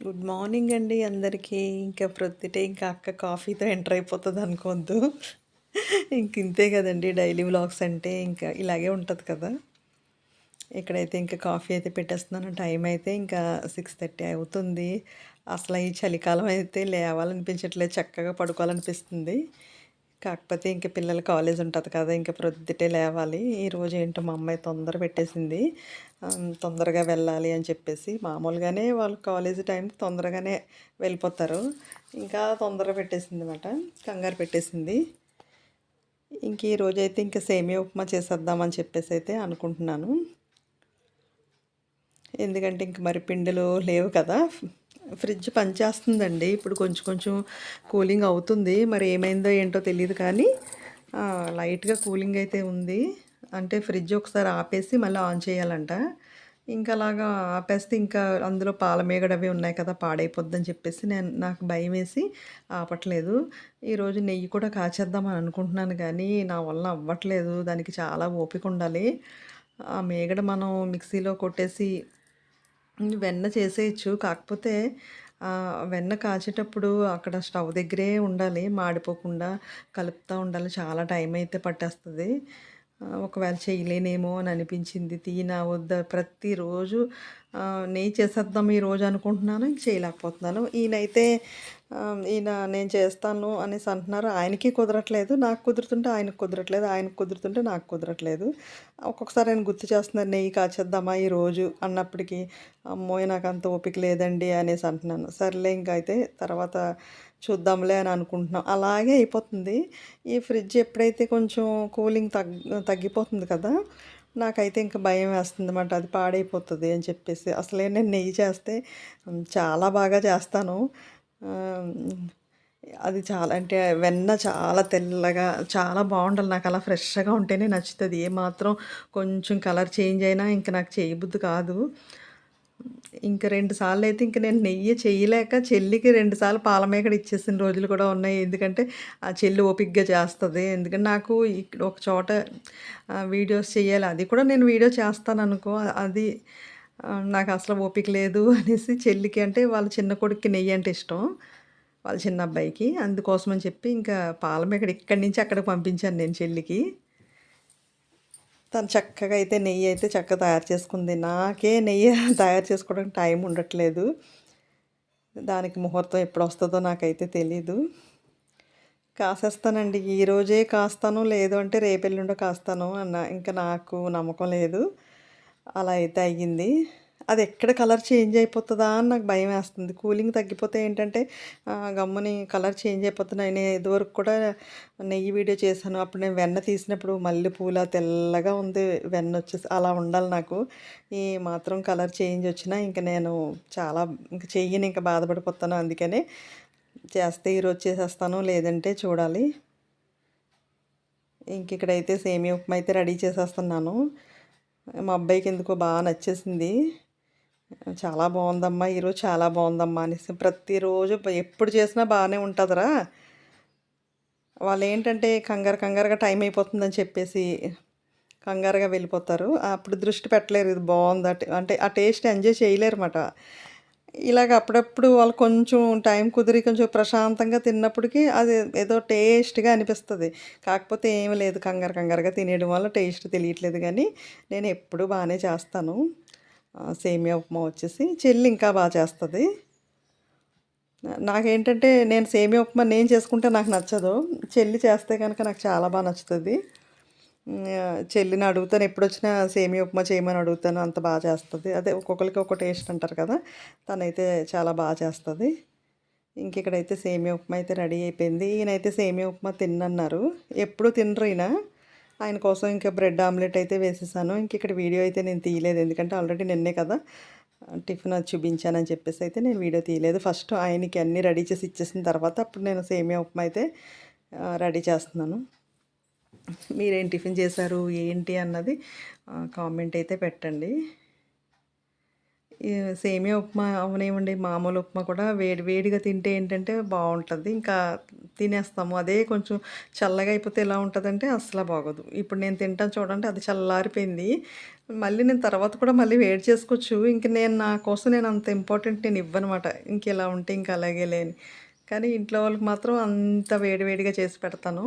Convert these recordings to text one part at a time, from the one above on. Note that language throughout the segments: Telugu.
గుడ్ మార్నింగ్ అండి అందరికీ. ఇంకా ప్రొద్దుటే ఇంకా అక్క కాఫీతో ఎంటర్ అయిపోతుంది అనుకోవద్దు. ఇంక ఇంతే కదండి డైలీ వ్లాగ్స్ అంటే ఇంకా ఇలాగే ఉంటుంది కదా. ఇక్కడైతే ఇంకా కాఫీ అయితే పెట్టేస్తున్నాను టైం అయితే ఇంకా సిక్స్ థర్టీ అవుతుంది. అసలు ఈ చలికాలం అయితే లేవాలనిపించట్లేదు చక్కగా పడుకోవాలనిపిస్తుంది. కాకపోతే ఇంకా పిల్లల కాలేజ్ ఉంటుంది కదా ఇంకా ప్రొద్దుటే లేవాలి. ఈరోజు ఏంటో మా అమ్మాయి తొందర పెట్టేసింది. తొందరగా వెళ్ళాలి అని చెప్పేసి. మామూలుగానే వాళ్ళు కాలేజ్ టైంకి తొందరగానే వెళ్ళిపోతారు. ఇంకా తొందరగా పెట్టేసింది అనమాట కంగారు పెట్టేసింది. ఇంక ఈరోజు అయితే ఇంకా సేమియా ఉప్మా చేసేద్దామని చెప్పేసి అయితే అనుకుంటున్నాను. ఎందుకంటే ఇంక మరి పిండిలు లేవు కదా. ఫ్రిడ్జ్ పనిచేస్తుందండి. ఇప్పుడు కొంచెం కొంచెం కూలింగ్ అవుతుంది. మరి ఏమైందో ఏంటో తెలియదు కానీ లైట్గా కూలింగ్ అయితే ఉంది. అంటే ఫ్రిడ్జ్ ఒకసారి ఆపేసి మళ్ళీ ఆన్ చేయాలంట. ఇంకా అలాగా ఆపేస్తే ఇంకా అందులో పాల మేగడవి ఉన్నాయి కదా పాడైపోద్దని చెప్పేసి నేను నాకు భయం వేసి ఆపట్లేదు. ఈరోజు నెయ్యి కూడా కాచేద్దామని అనుకుంటున్నాను కానీ నా వల్ల అవ్వట్లేదు. దానికి చాలా ఓపిక ఉండాలి. ఆ మేగడ మనం మిక్సీలో కొట్టేసి వెన్న చేసేయచ్చు. కాకపోతే వెన్న కాచేటప్పుడు అక్కడ స్టవ్ దగ్గరే ఉండాలి. మాడిపోకుండా కలుపుతూ ఉండాలి. చాలా టైం అయితే పట్టేస్తుంది. ఒకవేళ చేయలేనేమో అని అనిపించింది. తీనా వద్ద? ప్రతిరోజు నెయ్యి చేసేద్దాం ఈ రోజు అనుకుంటున్నాను. ఇంక చేయలేకపోతున్నాను. ఈయనైతే ఈయన నేను చేస్తాను అనేసి అంటున్నారు. ఆయనకి కుదరట్లేదు నాకు కుదురుతుంటే ఆయనకు కుదరట్లేదు ఆయనకు కుదురుతుంటే నాకు కుదరట్లేదు. ఒక్కొక్కసారి ఆయన గుర్తు చేస్తున్నారు నెయ్యి కాచేద్దామా ఈ రోజు? అన్నప్పటికీ అమ్మో నాకు అంత ఓపిక లేదండి అనేసి అంటున్నాను. సర్లే ఇంకా అయితే తర్వాత చూద్దాంలే అని అనుకుంటున్నాం. అలాగే అయిపోతుంది. ఈ ఫ్రిడ్జ్ ఎప్పుడైతే కొంచెం కూలింగ్ తగ్ తగ్గిపోతుంది కదా నాకైతే ఇంకా భయం వేస్తుంది అన్నమాట అది పాడైపోతుంది అని చెప్పేసి. అసలే నేను నెయ్యి చేస్తే చాలా బాగా చేస్తాను. అది చాలా అంటే వెన్న చాలా తెల్లగా చాలా బాగుండాలి. నాకు అలా ఫ్రెష్గా ఉంటేనే నచ్చుతుంది. ఏమాత్రం కొంచెం కలర్ చేంజ్ అయినా ఇంకా నాకు చేయబుద్ధి కాదు. ఇంక రెండు సార్లు అయితే ఇంక నేను నెయ్యి చేయలేక చెల్లికి రెండు సార్లు పాలమేకడ ఇచ్చేసిన రోజులు కూడా ఉన్నాయి. ఎందుకంటే ఆ చెల్లి ఓపిక్గా చేస్తుంది. ఎందుకంటే నాకు ఇక్కడ ఒక చోట వీడియోస్ చేయాలి. అది కూడా నేను వీడియో చేస్తాను అనుకో అది నాకు అసలు ఓపిక లేదు అనేసి చెల్లికి అంటే వాళ్ళ చిన్న కొడుక్కి నెయ్యి అంటే ఇష్టం వాళ్ళ చిన్న అబ్బాయికి. అందుకోసం అని చెప్పి ఇంకా పాలం ఇక్కడ ఇక్కడి నుంచి అక్కడికి పంపించాను నేను చెల్లికి. తను చక్కగా అయితే నెయ్యి అయితే చక్కగా తయారు చేసుకుంది. నాకే నెయ్యి తయారు చేసుకోవడానికి టైం ఉండట్లేదు. దానికి ముహూర్తం ఎప్పుడు వస్తుందో నాకైతే తెలీదు. కాసేస్తానండి. ఈ రోజే కాస్తాను లేదు అంటే రేపెల్లుండో కాస్తాను అన్న ఇంకా నాకు నమ్మకం లేదు. అలా అయితే అయ్యింది. అది ఎక్కడ కలర్ చేంజ్ అయిపోతుందా అని నాకు భయం వేస్తుంది. కూలింగ్ తగ్గిపోతే ఏంటంటే గమ్ముని కలర్ చేంజ్ అయిపోతున్నాయి నేను ఇదివరకు కూడా నెయ్యి వీడియో చేశాను. అప్పుడు నేను వెన్న తీసినప్పుడు మల్లె పూల తెల్లగా ఉంది వెన్న వచ్చేసి అలా ఉండాలి నాకు. ఈ మాత్రం కలర్ చేంజ్ వచ్చినా ఇంకా నేను చాలా ఇంకా చెయ్యని ఇంకా బాధపడిపోతాను. అందుకనే చేస్తే ఈరోజు చేసేస్తాను లేదంటే చూడాలి. ఇంక ఇక్కడైతే సేమియా ఉప్మా అయితే రెడీ చేసేస్తున్నాను. మా అబ్బాయికి ఎందుకో బాగా నచ్చేసింది. చాలా బాగుందమ్మా ఈరోజు చాలా బాగుందమ్మా అనేసి ప్రతిరోజు ఎప్పుడు చేసినా బాగానే ఉంటుందిరా. వాళ్ళు ఏంటంటే కంగారు కంగారుగా టైం అయిపోతుందని చెప్పేసి కంగారుగా వెళ్ళిపోతారు. అప్పుడు దృష్టి పెట్టలేరు ఇది బాగుంది అంటే అంటే ఆ టేస్ట్ ఎంజాయ్ చేయలేరు అన్నమాట ఇలాగ అప్పుడప్పుడు వాళ్ళు కొంచెం టైం కుదిరి కొంచెం ప్రశాంతంగా తిన్నప్పటికీ అది ఏదో టేస్ట్గా అనిపిస్తుంది. కాకపోతే ఏమి లేదు. కంగారు కంగారుగా తినేయడం వల్ల టేస్ట్ తెలియట్లేదు కానీ నేను ఎప్పుడు బాగానే చేస్తాను. సేమియా ఉప్మా వచ్చేసి చెల్లి ఇంకా బాగా చేస్తుంది. నాకేంటంటే నేను సేమియా ఉప్మా నేను చేసుకుంటే నాకు నచ్చదు. చెల్లి చేస్తే కనుక నాకు చాలా బాగా నచ్చుతుంది. చెల్లిని అడుగుతాను ఎప్పుడు వచ్చినా సేమియా ఉప్మా చేయమని అడుగుతాను అంత బాగా చేస్తుంది. అదే ఒక్కొక్కరికి ఒక టేస్ట్ అంటారు కదా తనైతే చాలా బాగా చేస్తుంది. ఇంక ఇక్కడైతే సేమియా ఉప్మా అయితే రెడీ అయిపోయింది. ఈయనైతే సేమియా ఉప్మా తిన్నన్నారు. ఎప్పుడు తినరు ఈయన. ఆయన కోసం ఇంకా బ్రెడ్ ఆమ్లెట్ అయితే వేసేసాను. ఇంక ఇక్కడ వీడియో అయితే నేను తీయలేదు ఎందుకంటే ఆల్రెడీ నిన్నే కదా టిఫిన్ అది చూపించానని చెప్పేసి అయితే నేను వీడియో తీయలేదు. ఫస్ట్ ఆయనకి అన్నీ రెడీ చేసి ఇచ్చేసిన తర్వాత అప్పుడు నేను సేమియా ఉప్మా అయితే రెడీ చేస్తున్నాను. మీరేం టిఫిన్ చేశారు? ఏంటి అన్నది కామెంట్ అయితే పెట్టండి. సేమియా ఉప్మా అవనేమండి మామూలు ఉప్మా కూడా వేడి వేడిగా తింటే ఏంటంటే బాగుంటుంది. ఇంకా తినేస్తాము. అదే కొంచెం చల్లగా అయిపోతే ఎలా ఉంటుందంటే అసలు బాగోదు. ఇప్పుడు నేను తింటాను చూడండి అది చల్లారిపోయింది. మళ్ళీ నేను తర్వాత కూడా మళ్ళీ వేడి చేసుకోవచ్చు. ఇంక నేను నా కోసం నేను అంత ఇంపార్టెంట్ నేను ఇవ్వనమాట. ఇంక ఇలా ఉంటే ఇంకా అలాగే లేని. కానీ ఇంట్లో వాళ్ళకి మాత్రం అంత వేడి వేడిగా చేసి పెడతాను.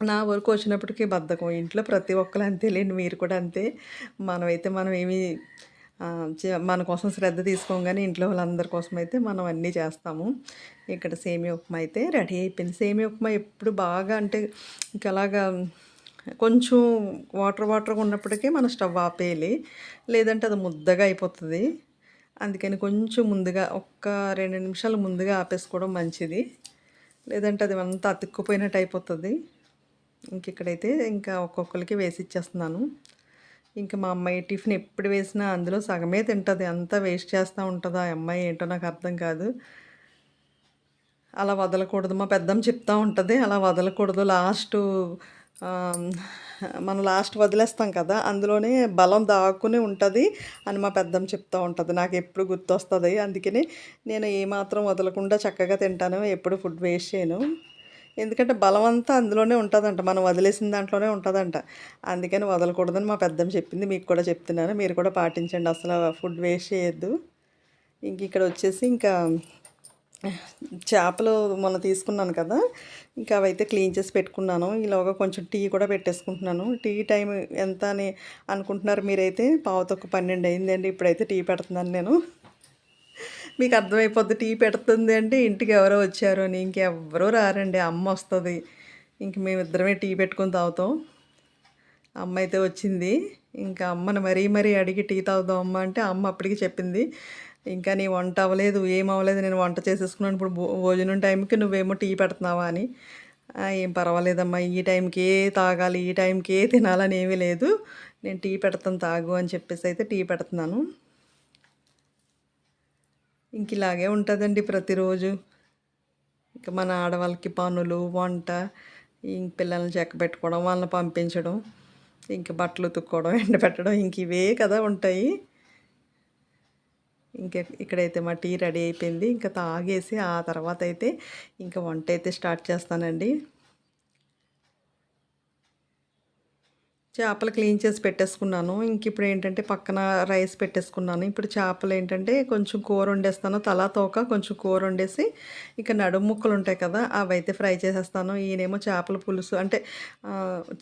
నా వరకు వచ్చినప్పటికీ బద్ధకం. ఇంట్లో ప్రతి ఒక్కరు అంతేలేండి మీరు కూడా అంతే. మనమైతే మనం ఏమి చే- మన కోసం శ్రద్ధ తీసుకోం కానీ ఇంట్లో వాళ్ళందరి కోసం అయితే మనం అన్నీ చేస్తాము. ఇక్కడ సేమియా ఉప్మా అయితే రెడీ అయిపోయింది. సేమియా ఉప్మా ఎప్పుడు బాగా అంటే ఇంకలాగా అలాగా కొంచెం వాటర్ వాటర్గా ఉన్నప్పటికీ మనం స్టవ్ ఆపేయాలి. లేదంటే అది ముద్దగా అయిపోతుంది. అందుకని కొంచెం ముందుగా ఒక్క రెండు నిమిషాలు ముందుగా ఆపేసుకోవడం మంచిది. లేదంటే అది అంతా అతుక్కుపోయినట్టు అయిపోతుంది. ఇంక ఇక్కడైతే ఇంకా ఒక్కొక్కరికి వేసి ఇచ్చేస్తున్నాను ఇంకా మా అమ్మాయి టిఫిన్ ఎప్పుడు వేసినా అందులో సగమే తింటుంది. అంతా వేస్ట్ చేస్తూ ఉంటుంది? ఆ అమ్మాయి ఏంటో నాకు అర్థం కాదు. అలా వదలకూడదు. మా పెద్దమ్మ చెప్తూ ఉంటుంది. అలా వదలకూడదు. లాస్ట్ మనం లాస్ట్ వదిలేస్తాం కదా. అందులోనే బలం దాక్కుని ఉంటుంది అని మా పెద్దమ్మ చెప్తూ ఉంటుంది. నాకు ఎప్పుడు గుర్తొస్తుంది. అందుకని నేను ఏమాత్రం వదలకుండా చక్కగా తింటాను. ఎప్పుడు ఫుడ్ వేస్ట్ చేయను. ఎందుకంటే బలం అంతా అందులోనే ఉంటుందంట. మనం వదిలేసిన దాంట్లోనే ఉంటుందంట. అందుకని వదలకూడదని మా పెద్దమ్మ చెప్పింది. మీకు కూడా చెప్తున్నాను. మీరు కూడా పాటించండి. అసలు ఫుడ్ వేస్ట్ చేయొద్దు. ఇంక ఇక్కడ వచ్చేసి ఇంకా చేపలు మొన్న తీసుకున్నాను కదా. ఇంకా అవైతే క్లీన్ చేసి పెట్టుకున్నాను. ఇలాగా కొంచెం టీ కూడా పెట్టేసుకుంటున్నాను. టీ టైం ఎంత అని అనుకుంటున్నారు మీరైతే? పావుతొక్క పన్నెండు అయిందండి. ఇప్పుడైతే టీ పెడుతున్నాను నేను. మీకు అర్థమైపోద్ది. టీ పెడుతుంది అంటే ఇంటికి ఎవరో వచ్చారు అని. ఇంకెవరో రారండి. అమ్మ వస్తుంది. ఇంక మేమిద్దరమే టీ పెట్టుకొని తాగుతాం. అమ్మ అయితే వచ్చింది. ఇంకా అమ్మను మరీ మరీ అడిగి టీ తాగుదాం అమ్మ అంటే అమ్మ అప్పటికి చెప్పింది. ఇంకా నీ వంట అవ్వలేదు ఏం అవ్వలేదు నేను వంట చేసేసుకున్నాను. ఇప్పుడు భోజనం టైంకి నువ్వేమో టీ పెడుతున్నావా అని. ఏం పర్వాలేదమ్మా. ఈ టైంకే తాగాలి ఈ టైంకే తినాలని ఏమీ లేదు. నేను టీ పెడతాను తాగు అని చెప్పేసి అయితే టీ పెడుతున్నాను. ఇంక ఇలాగే ఉంటుందండి ప్రతిరోజు. ఇంకా మన ఆడవాళ్ళకి పనులు వంట ఇంక పిల్లల్ని చెక్క పెట్టుకోవడం వాళ్ళని పంపించడం ఇంక బట్టలు ఉతుక్కోవడం ఎండబెట్టడం ఇంక ఇవే కదా ఉంటాయి. ఇంక ఇక్కడైతే మా టీ రెడీ అయిపోయింది. ఇంకా తాగేసి ఆ తర్వాత అయితే ఇంకా వంట అయితే స్టార్ట్ చేస్తానండి. చేపలు క్లీన్ చేసి పెట్టేసుకున్నాను. ఇంక ఇప్పుడు ఏంటంటే పక్కన రైస్ పెట్టేసుకున్నాను. ఇప్పుడు చేపలు ఏంటంటే కొంచెం కూర వండేస్తాను. తలా తోక కొంచెం కూర వండేసి ఇక నడుము ముక్కలు ఉంటాయి కదా అవి అయితే ఫ్రై చేసేస్తాను. ఈయనేమో చేపల పులుసు అంటే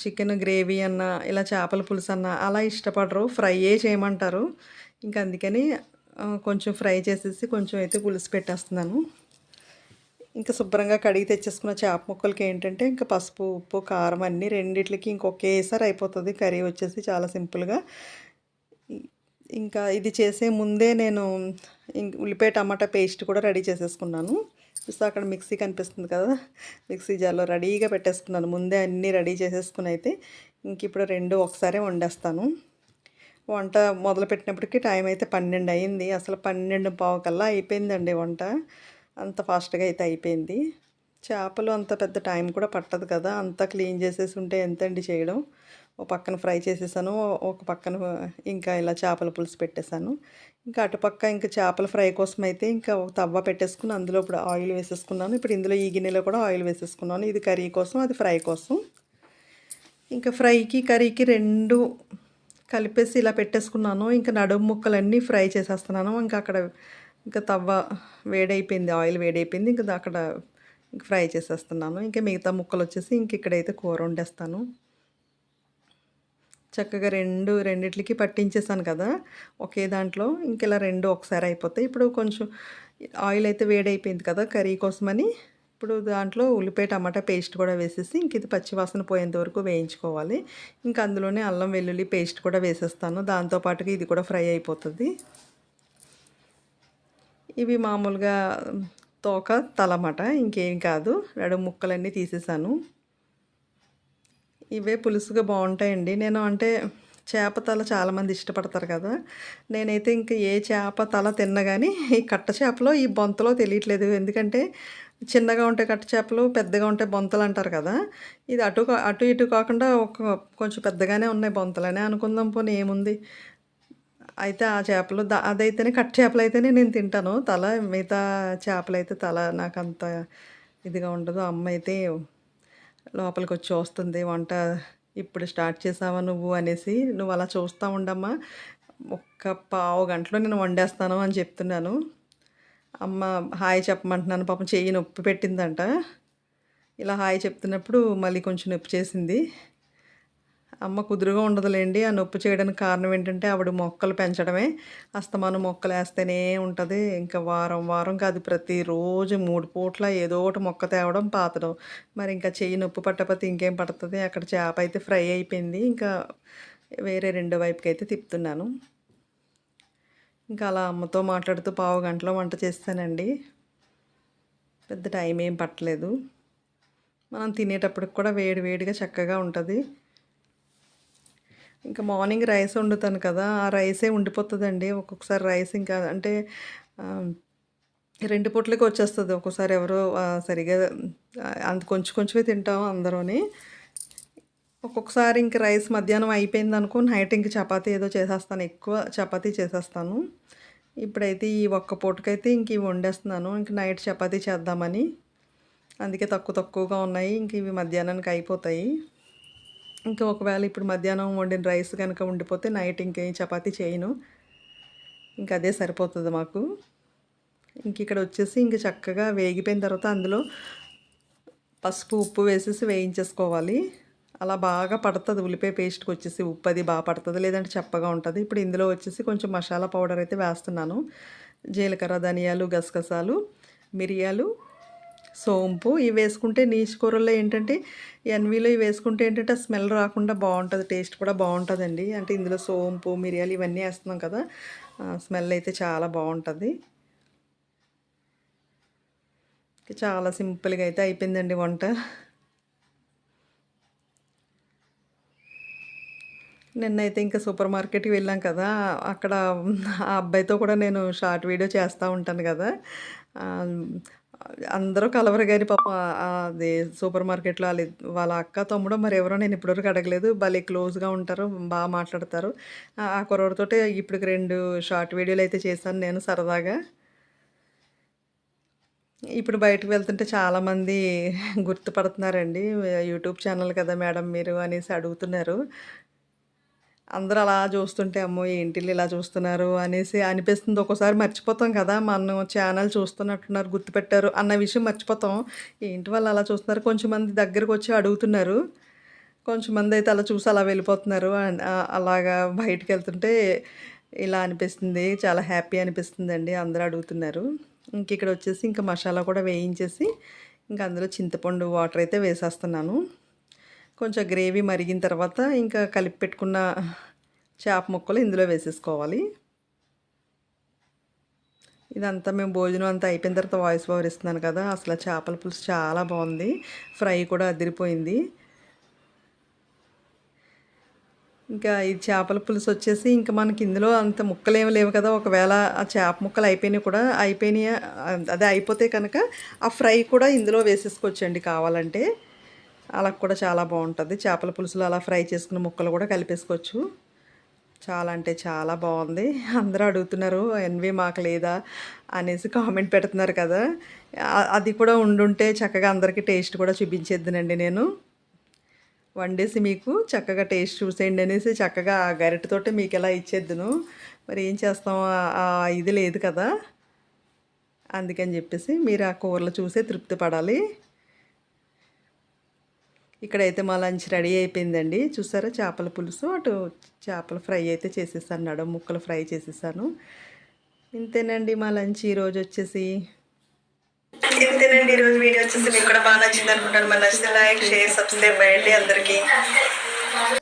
చికెన్ గ్రేవీ అన్న ఇలా చేపల పులుసు అన్న అలా ఇష్టపడరు. ఫ్రైయే చేయమంటారు. ఇంకా అందుకని కొంచెం ఫ్రై చేసేసి కొంచెం అయితే పులుసు పెట్టేస్తున్నాను. ఇంకా శుభ్రంగా కడిగి తెచ్చేసుకున్న చేప ముక్కలకి ఏంటంటే ఇంకా పసుపు ఉప్పు కారం అన్నీ రెండిట్లకి ఇంకొకేసారి అయిపోతుంది. కర్రీ వచ్చేసి చాలా సింపుల్గా. ఇంకా ఇది చేసే ముందే నేను ఇంక ఉల్లిపాయ టమాటా పేస్ట్ కూడా రెడీ చేసేసుకున్నాను. చూస్తే అక్కడ మిక్సీ కనిపిస్తుంది కదా? మిక్సీ జార్లో రెడీగా పెట్టేసుకున్నాను. ముందే అన్నీ రెడీ చేసేసుకుని అయితే ఇంక ఇప్పుడు రెండు ఒకసారి వండేస్తాను. వంట మొదలు పెట్టినప్పటికీ టైం అయితే పన్నెండు అయింది. అసలు పన్నెండు పావు కల్లా అయిపోయిందండి వంట. అంత ఫాస్ట్గా అయితే అయిపోయింది. చేపలు అంత పెద్ద టైం కూడా పట్టదు కదా అంతా క్లీన్ చేసేసి ఉంటే ఎంతండి చేయడం? ఒక పక్కన ఫ్రై చేసేసాను ఒక పక్కన ఇంకా ఇలా చేపల పులుసు పెట్టేశాను. ఇంకా అటుపక్క ఇంకా చేపల ఫ్రై కోసం అయితే ఇంకా ఒక తవ్వ పెట్టేసుకుని అందులో ఇప్పుడు ఆయిల్ వేసేసుకున్నాను. ఇప్పుడు ఇందులో ఈ గిన్నెలో కూడా ఆయిల్ వేసేసుకున్నాను. ఇది కర్రీ కోసం అది ఫ్రై కోసం. ఇంకా ఫ్రైకి కర్రీకి రెండు కలిపేసి ఇలా పెట్టేసుకున్నాను. ఇంకా నడుము ముక్కలన్నీ ఫ్రై చేసేస్తున్నాను. ఇంకా అక్కడ ఇంకా తవ్వ వేడైపోయింది ఆయిల్ వేడైపోయింది ఇంకా అక్కడ ఫ్రై చేసేస్తున్నాను. ఇంకా మిగతా ముక్కలు వచ్చేసి ఇంక ఇక్కడైతే కూర వండేస్తాను. చక్కగా రెండు రెండిట్లకి పట్టించేసాను కదా ఒకే దాంట్లో ఇంక ఇలా రెండు ఒకసారి అయిపోతాయి. ఇప్పుడు కొంచెం ఆయిల్ అయితే వేడైపోయింది కదా కర్రీ కోసమని ఇప్పుడు దాంట్లో ఉల్లిపాయ టమాటా పేస్ట్ కూడా వేసేసి ఇంక ఇది పచ్చివాసన పోయేంత వరకు వేయించుకోవాలి. ఇంకా అందులోనే అల్లం వెల్లుల్లి పేస్ట్ కూడా వేసేస్తాను. దాంతోపాటుగా ఇది కూడా ఫ్రై అయిపోతుంది. ఇవి మామూలుగా తోక తలమాట ఇంకేం కాదు. రెండు ముక్కలన్నీ తీసేసాను. ఇవే పులుసుగా బాగుంటాయండి. నేను అంటే చేప తల చాలామంది ఇష్టపడతారు కదా. నేనైతే ఇంక ఏ చేప తల తిన్నా కానీ ఈ కట్ట చేపలో ఈ బొంతలో తెలియట్లేదు. ఎందుకంటే చిన్నగా ఉంటే కట్ట చేపలు పెద్దగా ఉంటే బొంతలు అంటారు కదా. ఇది అటు కా- అటు ఇటు కాకుండా ఒక కొంచెం పెద్దగానే ఉన్నాయి బొంతలనే అనుకుందాం పోనీ ఏముంది? అయితే ఆ చేపలు అదైతేనే కట్ చేపలు అయితేనే నేను తింటాను. తల మిగతా చేపలు అయితే తల నాకు అంత ఇదిగా ఉండదు. అమ్మ అయితే లోపలికి వచ్చి వస్తుంది వంట ఇప్పుడు స్టార్ట్ చేసావా నువ్వు అనేసి. నువ్వు అలా చూస్తూ ఉండమ్మా. ఒక్క పావు గంటలో నేను వండేస్తాను అని చెప్తున్నాను. అమ్మ హాయ్ చెప్పమంటున్నాను. పాపం చెయ్యి నొప్పి పెట్టిందంట. ఇలా హాయ్ చెప్తున్నప్పుడు మళ్ళీ కొంచెం నొప్పి చేసింది. అమ్మ కుదురుగా ఉండదులేండి. ఆ నొప్పి చేయడానికి కారణం ఏంటంటే ఆవిడ మొక్కలు పెంచడమే. అస్తమానం మొక్కలు వేస్తేనే ఉంటుంది. ఇంకా వారం వారం కాదు ప్రతిరోజు మూడు పూట్ల ఏదో ఒకటి మొక్క తేవడం పాతడం. మరి ఇంకా చెయ్యి నొప్పి పట్టకపోతే ఇంకేం పడుతుంది? అక్కడ చేప అయితే ఫ్రై అయిపోయింది. ఇంకా వేరే రెండో వైపుకి అయితే తిప్పుతున్నాను. ఇంకా అలా అమ్మతో మాట్లాడుతూ పావు గంటలో వంట చేస్తానండి. పెద్ద టైం ఏం పట్టలేదు. మనం తినేటప్పటికి కూడా వేడి వేడిగా చక్కగా ఉంటుంది. ఇంకా మార్నింగ్ రైస్ వండుతాను కదా ఆ రైసే ఉండిపోతుందండి. ఒక్కొక్కసారి రైస్ ఇంకా అంటే రెండు పూట్లకి వచ్చేస్తుంది. ఒక్కోసారి ఎవరో సరిగా అంత కొంచెం కొంచెమే తింటాం అందరూని. ఒక్కొక్కసారి ఇంక రైస్ మధ్యాహ్నం అయిపోయింది అనుకో నైట్ ఇంక చపాతీ ఏదో చేసేస్తాను. ఎక్కువ చపాతీ చేసేస్తాను. ఇప్పుడైతే ఈ ఒక్క పూటకైతే ఇంక ఇవి వండేస్తున్నాను. ఇంక నైట్ చపాతీ చేద్దామని. అందుకే తక్కువ తక్కువగా ఉన్నాయి. ఇంక ఇవి మధ్యాహ్నానికి అయిపోతాయి. ఇంకా ఒకవేళ ఇప్పుడు మధ్యాహ్నం వండిన రైస్ కనుక ఉండిపోతే నైట్ ఇంకేం చపాతీ చేయను. ఇంక అదే సరిపోతుంది మాకు. ఇంక ఇక్కడ వచ్చేసి ఇంక చక్కగా వేగిపోయిన తర్వాత అందులో పసుపు ఉప్పు వేసేసి వేయించేసుకోవాలి. అలా బాగా పడుతుంది ఉల్లిపాయ పేస్ట్కి వచ్చేసి ఉప్పు అది బాగా పడుతుంది. లేదంటే చప్పగా ఉంటుంది. ఇప్పుడు ఇందులో వచ్చేసి కొంచెం మసాలా పౌడర్ అయితే వేస్తున్నాను. జీలకర్ర ధనియాలు గసగసాలు మిరియాలు సోంపు. ఇవి వేసుకుంటే నీచు కూరల్లో ఏంటంటే ఎన్వీలో ఇవి వేసుకుంటే ఏంటంటే స్మెల్ రాకుండా బాగుంటుంది టేస్ట్ కూడా బాగుంటుందండి. అంటే ఇందులో సోంపు మిరియాలు ఇవన్నీ వేస్తున్నాం కదా స్మెల్ అయితే చాలా బాగుంటుంది. చాలా సింపుల్గా అయితే అయిపోయిందండి వంట. నిన్నైతే ఇంకా సూపర్ మార్కెట్కి వెళ్ళాం కదా అక్కడ ఆ అబ్బాయితో కూడా నేను షార్ట్ వీడియో చేస్తూ ఉంటాను కదా అందరూ కలవరు కానీ పాప అది సూపర్ మార్కెట్లో వాళ్ళ వాళ్ళ అక్క తమ్ముడు మరి ఎవరో నేను ఇప్పటివరకు అడగలేదు. భలే క్లోజ్గా ఉంటారు బాగా మాట్లాడతారు. ఆ ఆ ఇప్పటికి రెండు షార్ట్ వీడియోలు అయితే చేశాను నేను సరదాగా. ఇప్పుడు బయటకు వెళ్తుంటే చాలామంది గుర్తుపడుతున్నారండి. యూట్యూబ్ ఛానల్ కదా మేడం మీరు అనేసి అడుగుతున్నారు. అందరూ అలా చూస్తుంటే అమ్మో ఏంటి ఇలా చూస్తున్నారు? అనేసి అనిపిస్తుంది. ఒక్కోసారి మర్చిపోతాం కదా మనం ఛానల్ చూస్తున్నట్టున్నారు గుర్తుపెట్టారు అన్న విషయం మర్చిపోతాం. ఏంటి వాళ్ళు అలా చూస్తున్నారు? కొంచెం మంది దగ్గరకు వచ్చి అడుగుతున్నారు. కొంచెం మంది అయితే అలా చూసి అలా వెళ్ళిపోతున్నారు. అలాగా బయటికి వెళ్తుంటే ఇలా అనిపిస్తుంది. చాలా హ్యాపీ అనిపిస్తుంది అండి అందరూ అడుగుతున్నారు. ఇంక ఇక్కడ వచ్చేసి ఇంకా మసాలా కూడా వేయించేసి ఇంకా అందులో చింతపండు వాటర్ అయితే వేసేస్తున్నాను. కొంచెం గ్రేవీ మరిగిన తర్వాత ఇంకా కలిపి పెట్టుకున్న చేప ముక్కలు ఇందులో వేసేసుకోవాలి. ఇదంతా మేము భోజనం అంతా అయిపోయిన తర్వాత వాయిస్ ఓవర్ ఇస్తున్నాను కదా అసలు చేపల పులుసు చాలా బాగుంది. ఫ్రై కూడా అదిరిపోయింది. ఇంకా ఈ చేపల పులుసు వచ్చేసి ఇంకా మనకి ఇందులో అంత ముక్కలు ఏమి లేవు కదా ఒకవేళ ఆ చేప ముక్కలు అయిపోయినాయి కూడా అయిపోయినాయి అదే అయిపోతే కనుక ఆ ఫ్రై కూడా ఇందులో వేసేసుకోవచ్చండి కావాలంటే. అలా కూడా చాలా బాగుంటుంది. చేపల పులుసులు అలా ఫ్రై చేసుకున్న ముక్కలు కూడా కలిపేసుకోవచ్చు. చాలా అంటే చాలా బాగుంది. అందరూ అడుగుతున్నారు ఎన్వి మాకు లేదా? అనేసి కామెంట్ పెడుతున్నారు కదా. అది కూడా ఉండుంటే చక్కగా అందరికీ టేస్ట్ కూడా చూపించేద్దునండి నేను. వండేసి మీకు చక్కగా టేస్ట్ చూసేయండి అనేసి చక్కగా ఆ మీకు ఎలా ఇచ్చేద్దును. మరి ఏం చేస్తాం? ఇది లేదు కదా. అందుకని చెప్పేసి మీరు ఆ కూరలు చూసే తృప్తి పడాలి. ఇక్కడైతే మా లంచ్ రెడీ అయిపోయిందండి. చూసారా? చేపల పులుసు. అటు చేపల ఫ్రై అయితే చేసేసాను. నడుము ముక్కలు ఫ్రై చేసేసాను. ఇంతేనండి మా లంచ్. ఈరోజు వచ్చేసి ఇంతేనండి. ఈరోజు వీడియో వచ్చేసి మీకు కూడా బాగా నచ్చింది అనుకుంటాను. మరి నచ్చితే లైక్ షేర్ సబ్స్క్రైబ్ చేయండి అందరికీ.